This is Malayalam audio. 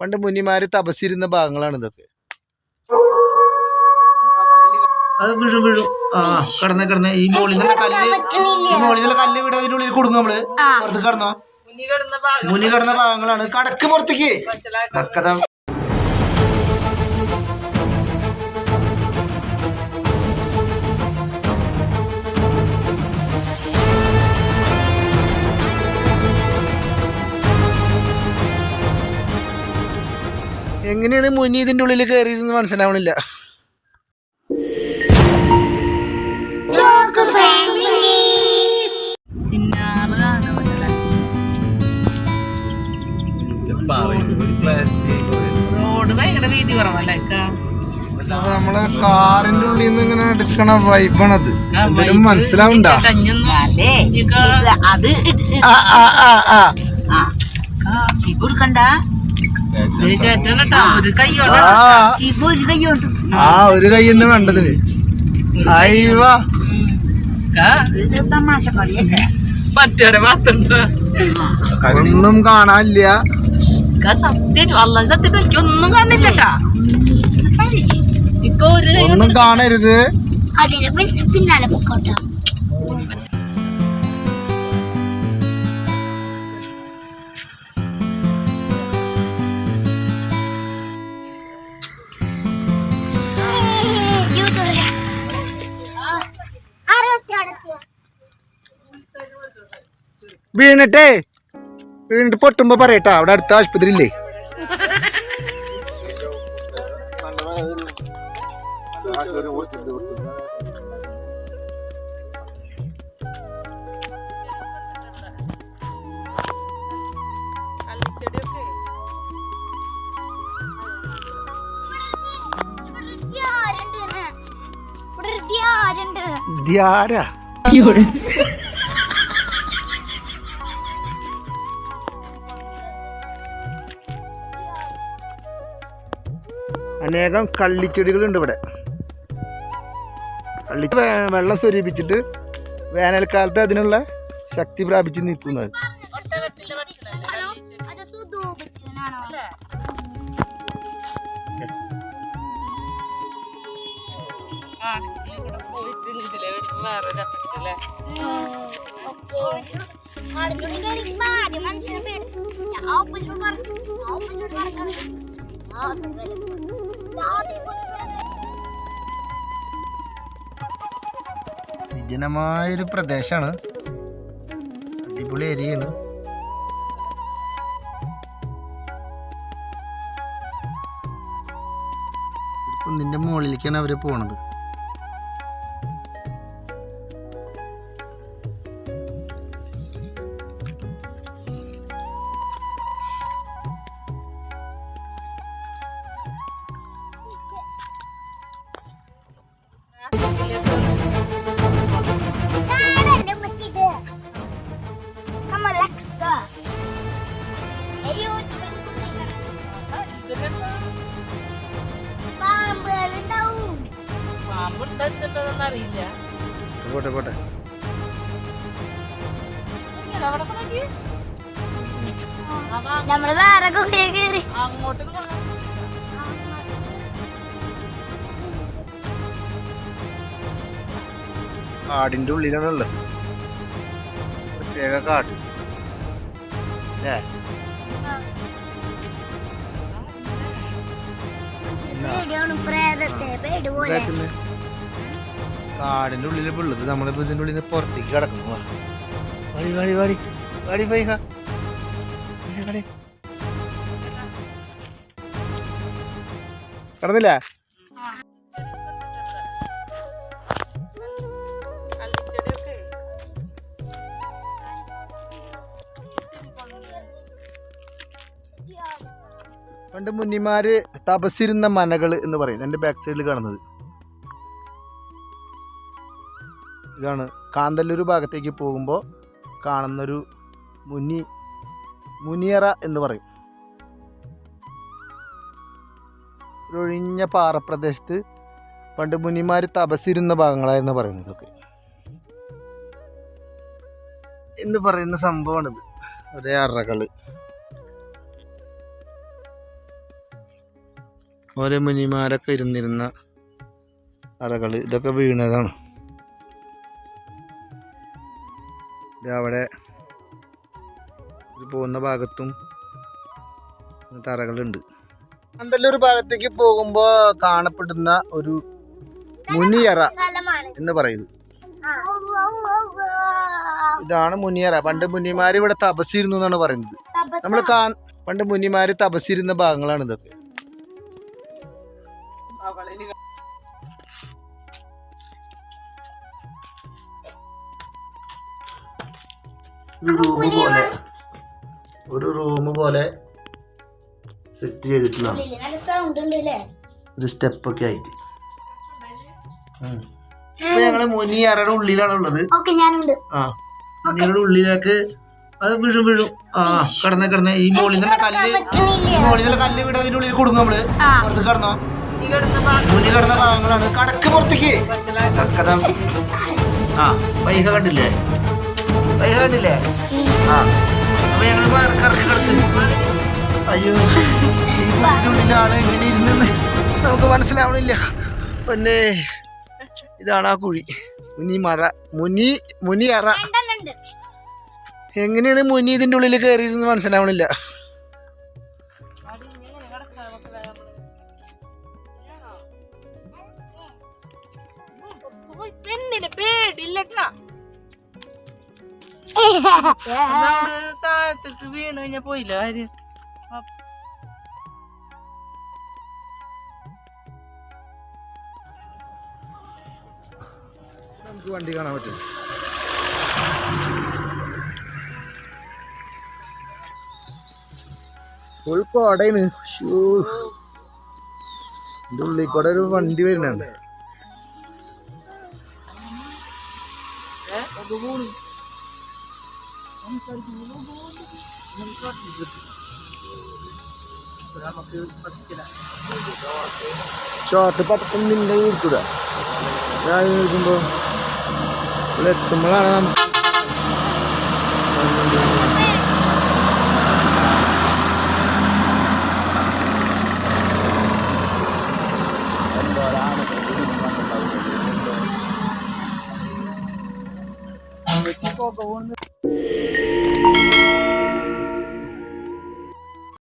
പണ്ട് മുനിമാര് തപസ്സിരുന്ന ഭാഗങ്ങളാണ് ഇതൊക്കെ അത് വീഴും വീഴും. ആ കടന്ന കടന്ന. ഈ മോളിൽ നിന്നുള്ള കല്ല് ഈ മോളിൽ നിന്നുള്ള കല്ല് വീട് അതിന്റെ ഉള്ളിൽ കൊടുക്കും നമ്മൾ. പുറത്ത് കടന്നോ? മുനി കടന്ന ഭാഗങ്ങളാണ്. കടക്ക് പുറത്തേക്ക്. എങ്ങനെയാണ് മുനി ഇതിന്റെ ഉള്ളിൽ കയറിയിരുന്ന് മനസ്സിലാവണില്ല. ചിന്നാറ് കാണുന്നില്ല റോഡ് ഭയങ്കര വീതി കുറവല്ലേ ഇക്ക? നമ്മളെ കാറിന്റെ ഉള്ളിൽ നിന്ന് ഇങ്ങനെ എടുക്കണ വൈബാണത് എന്തെങ്കിലും ഇക്ക അത് ആ ആ ആ ആ. ആ. ഒരു കൈയുണ്ട് ആ ഒരു കൈ തന്നെ വേണ്ടതിന് ഒന്നും കാണാനില്ല. സത്യം അല്ല സത്യം എനിക്കൊന്നും കാണില്ല കേട്ടാ ഇക്ക ഒരു കൈ ഒന്നും കാണരുത്. അതിന് പിന്നാലെ പൊക്കോട്ടോ. വീണിട്ടേ. വീണിട്ട് പൊട്ടുമ്പോ പറയട്ടാ. അവിടെ അടുത്ത ആശുപത്രി ഇല്ലേ ധ്യാര അനേകം കള്ളിച്ചെടികളുണ്ട് ഇവിടെ. കള്ളി വെള്ളം സ്വരൂപിച്ചിട്ട് വേനൽക്കാലത്ത് അതിനുള്ള ശക്തി പ്രാപിച്ച് നിൽക്കുന്നത്. ആ, പേടിച്ചു വിജനമായൊരു പ്രദേശമാണ് അടിപൊളി ഏരിയയാണ്. നിന്റെ മുകളിലേക്കാണ് അവർ പോണത്. പാമ്പുണ്ടെന്നുണ്ടോന്ന് അറിയില്ല പോട്ടെ. പോട്ടെ അവിടെ കൊണ്ടുപോയി. അതാ. നമ്മൾ വേറെ ഗുഹയെ കയറി അങ്ങോട്ട് കൊണ്ടുപോയി. കാടിന്റെ ഉള്ളിലാണ് ഉള്ളത്. പ്രത്യേക കാട്. അല്ലേ? പ്രേതത്തെ പേടി കാടിന്റെ ഉള്ളിൽ പിള്ളത് നമ്മുടെ ഇതിന്റെ ഉള്ളിൽ നിന്ന് പുറത്തേക്ക് കിടക്കുന്നു വാ. വാടി വാടി വാടി വാടി പോയി വാ. വാടി, വാടി. കടന്നില്ലേ പണ്ട് മുന്നിമാര് തപസ്സിരുന്ന മനകൾ എന്ന് പറയും എന്റെ ബാക്ക് സൈഡിൽ കാണുന്നത് ഇതാണ് കാന്തല്ലൂർ ഭാഗത്തേക്ക് പോകുമ്പോൾ കാണുന്നൊരു മുനി മുനിയറ എന്ന് പറയും. ഒഴിഞ്ഞ പാറപ്രദേശത്ത് പണ്ട് മുനിമാർ തപസ്സിരുന്ന ഭാഗങ്ങളായിരുന്നു പറയുന്നത് ഇതൊക്കെ. എന്ന് പറയുന്ന സംഭവമാണിത്. ഒരേ അറകൾ. ഓരോ മുനിമാരൊക്കെ ഇരുന്നിരുന്ന അറകൾ. ഇതൊക്കെ വീണതാണ്. അവിടെ പോകുന്ന ഭാഗത്തും തറകളുണ്ട്. അന്തല്ലൂർ ഭാഗത്തേക്ക് പോകുമ്പോ കാണപ്പെടുന്ന ഒരു മുനിയറ എന്ന് പറയുന്നത്. ഇതാണ് മുനിയറ. പണ്ട് മുനിമാര് ഇവിടെ തപസ്സിരുന്നു എന്നാണ് പറയുന്നത്. നമ്മൾ കാ പണ്ട് മുനിമാര് തപസ്സിരുന്ന ഭാഗങ്ങളാണ് ഇതൊക്കെ. ഒരു റൂം പോലെ. ഒരു റൂം പോലെ സെറ്റ് ചെയ്തിട്ടുണ്ടാവും നല്ല സൗണ്ട് ഉണ്ട് അല്ലേ ഒരു സ്റ്റെപ്പൊക്കെ ആയിട്ട്. ഇപ്പൊ ഞങ്ങൾ മുനിയറയുടെ ഉള്ളിലാണ് ഉള്ളത്? ആ. മുനിയുടെ ഉള്ളിലേക്ക് അത് വീഴും വീഴും. ആ കിടന്ന കിടന്ന. ഈ മോളിൽ നിന്നുള്ള കല്ല് ഈ മോളിൽ നിന്നുള്ള കല്ല് വീട് അതിന്റെ ഉള്ളിൽ കൊടുക്കും നമ്മൾ. പുറത്ത് കിടന്നോ? ഈ കിടന്ന ഭാഗം. മുനി കിടന്ന ഭാഗങ്ങളാണ്. കടക്ക് പുറത്തേക്ക്. ആ പൈസ കണ്ടില്ലേ? കണ്ടില്ലേ ആ അപ്പൊ ഞങ്ങൾ കറക്കി കിടക്ക് അയ്യോ ഈ കുഴിയുടെ ഉള്ളിൽ ആൾ എങ്ങനെ ഇരുന്നെന്ന് നമുക്ക് മനസ്സിലാവണില്ല. പിന്നെ ഇതാണ് ആ കുഴി. മുനി മറ മുനി മുനി അറ. എങ്ങനെയാണ് മുനി ഇതിന്റെ ഉള്ളിൽ കയറിയിരുന്ന് മനസ്സിലാവണില്ല. പെണ്ണിന് പേടില്ലട്ടാ താഴത്തേക്ക് വീണ് കഴിഞ്ഞാ പോയില്ല കാര്യം? നമുക്ക് വണ്ടി കാണാൻ പറ്റും. ഫുൾ കോടയാണ്. ഉള്ളിൽ കൂടെ ഒരു വണ്ടി വരുന്നുണ്ട്. ഏ, അത് പോണു. ഷോർട്ട് പട്ടം നിന്റെ കൊടുത്തൂടാ ഞാൻ നോക്കുമ്പോ ഇവിടെ എത്തുമ്പോഴാണ് നമുക്ക്